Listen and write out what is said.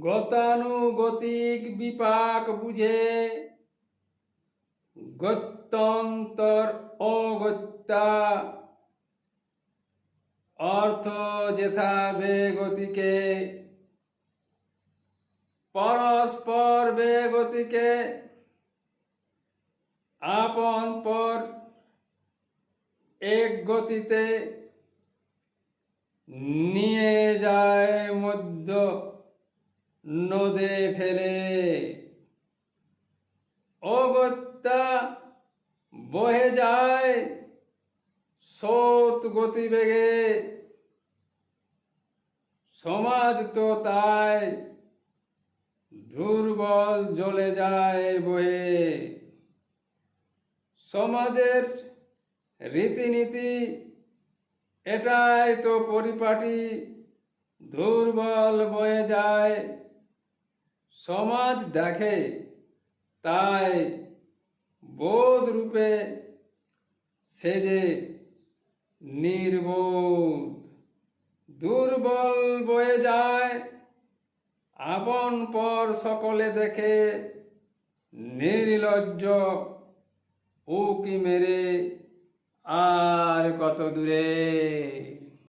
গতানুগতিক বিপাক বুঝে গত্যন্তর অগত্যা। অর্থ যেথা বেগতিকে, পরস্পর বেগতিকে, আপন পর এক গতিতে নিয়ে যায় মধ্য নদে ঠেলে। অগত্যা বহে যায় স্রোত গতিবেগে। সমাজ তো তাই দুর্বল জ্বলে যায় বয়ে সমাজের রীতিনীতি এটাই তো পরিপাটি, দুর্বল বয়ে যায়। সমাজ দেখে, তাই বোধ রূপে সেজে নির্বোধ, দুর্বল বয়ে যায়, আপন পর সকলে দেখে, নির্লজ্জ উকি মেরে আর কত দূরে।